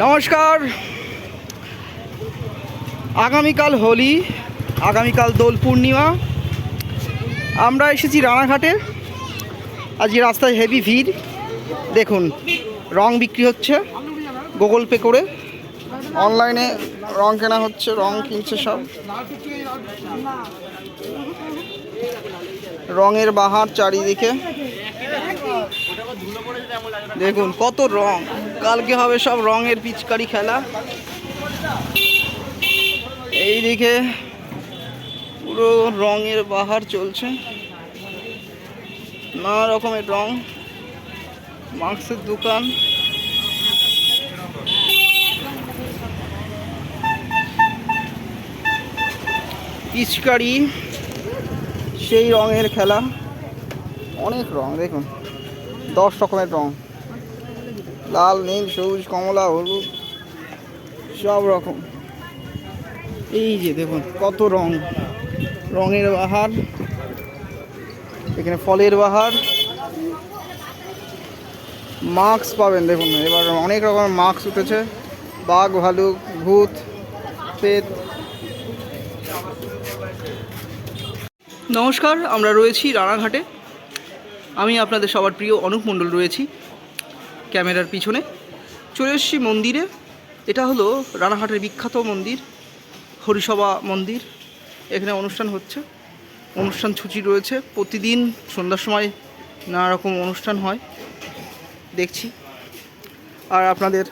নমস্কার। আগামীকাল হোলি, আগামীকাল দোল পূর্ণিমা। আমরা এসেছি রানাঘাটে। আজকে রাস্তায় হেভি ভিড়। দেখুন, রং বিক্রি হচ্ছে, গুগল পে করে। অনলাইনে রং কেনা হচ্ছে, রং কিনছে সব। রঙের বাহার চারিদিকে। দেখুন, কত রং। কালকে হবে সব রঙের পিচকারি খেলা। এইদিকে পুরো রঙের বাহার চলছে। নানা রকমের রং। মাংসের দোকান। পিচকারি, সেই রঙের খেলা। অনেক রং, দেখুন। দশ রকমের রং। লাল, নীল, সবুজ, কমলা, হলুদ, সব রকম। এই যে দেখুন, কত রং। রঙের বাহার, এখানে ফলের বাহার। মাস্ক পাবেন দেখুন, এবার অনেক রকমের মাস্ক উঠেছে। বাঘ, ভালুক, ভূত পেট নমস্কার, আমরা রয়েছি রানাঘাটে। আমি আপনাদের সবার প্রিয় অনুপ মণ্ডল রয়েছি ক্যামেরার পিছনে। চলে মন্দিরে। এটা হলো রানাঘাটের বিখ্যাত মন্দির, হরিসভা মন্দির। এখানে অনুষ্ঠান হচ্ছে। অনুষ্ঠান সূচি রয়েছে। প্রতিদিন সন্ধ্যার সময় নানা রকম অনুষ্ঠান হয়। দেখছি। আর আপনাদের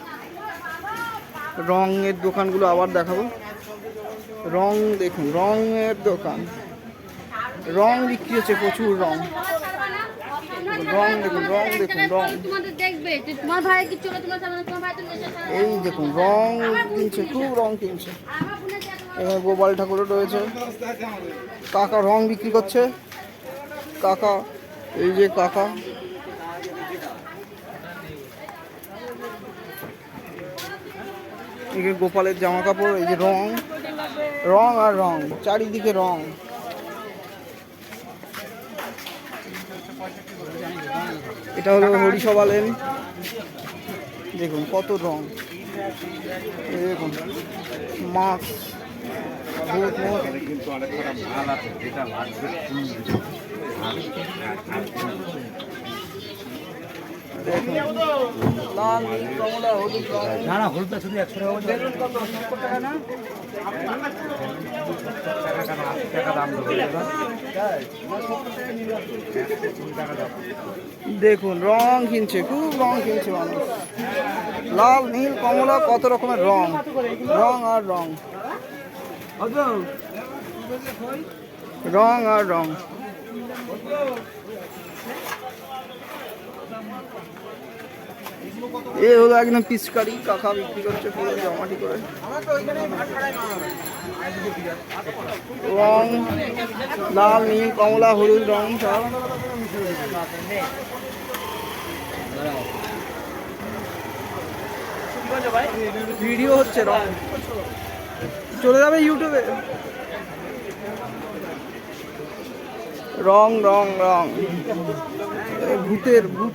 রঙের দোকানগুলো আবার দেখাবো। রং দেখুন, রঙের দোকান। রং বিক্রি হচ্ছে প্রচুর রং। রং দেখুন রং দেখুন রং। তোমাদের দেখবে যে তোমার ভাই কি চলে তোমার সামনে তোমার ভাই তো এই দেখুন রং কিনছে খুব রং কিনছে। এখানে গোপাল ঠাকুরও রয়েছে। কাকা রং বিক্রি করছে। কাকা এই যে কাকা। গোপালের জামা কাপড় এই যে রং। রং আর রং চারিদিকে রং। এটা হলো হরিসভা লেন দেখুন কত রং। দেখুন মাছ দেখুন না না, হলুদটা শুধু একশো টাকা দাম দেখুন, রং কিনছে, খুব রং কিনছে মানুষ। লাল, নীল, কমলা, কত রকমের রং। রং আর রং। রং আর রং। এ হলো একদম পিচকারি কাকা বিক্রি করছে পুরো জমাটি করে। রং, লাল, নীল, কমলা, হলুদ রং সব। ভিডিও হচ্ছে রং। চলে যাবে ইউটিউবে। রং রং রং। ভূতের ভূত।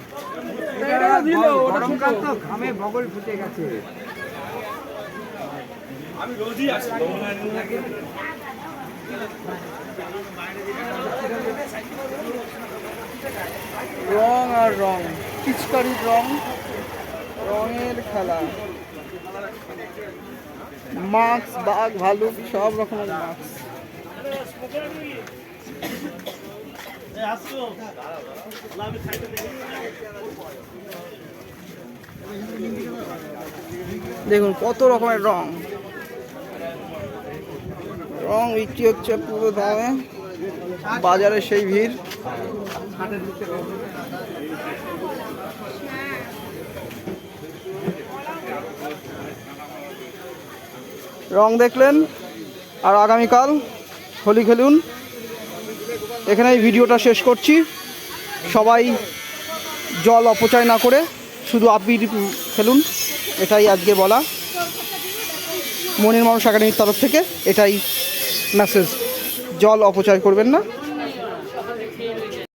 রং আর রং পিচকারির রং রঙের খেলা। মাস্ক বাঘ ভালুক সব রকমের মাস্ক। দেখুন, কত রকমের রং। রং বিক্রি হচ্ছে পুরো দামে বাজারে সেই ভিড়। রং দেখলেন, আর আগামীকাল হোলি খেলুন। এখানে ভিডিওটা শেষ করছি। সবাই জল অপচয় না করে শুধু আবির খেলুন, এটাই আজকে বলা। মনের মানুষ একাডেমির তরফ থেকে এটাই মেসেজ জল অপচয় করবেন না।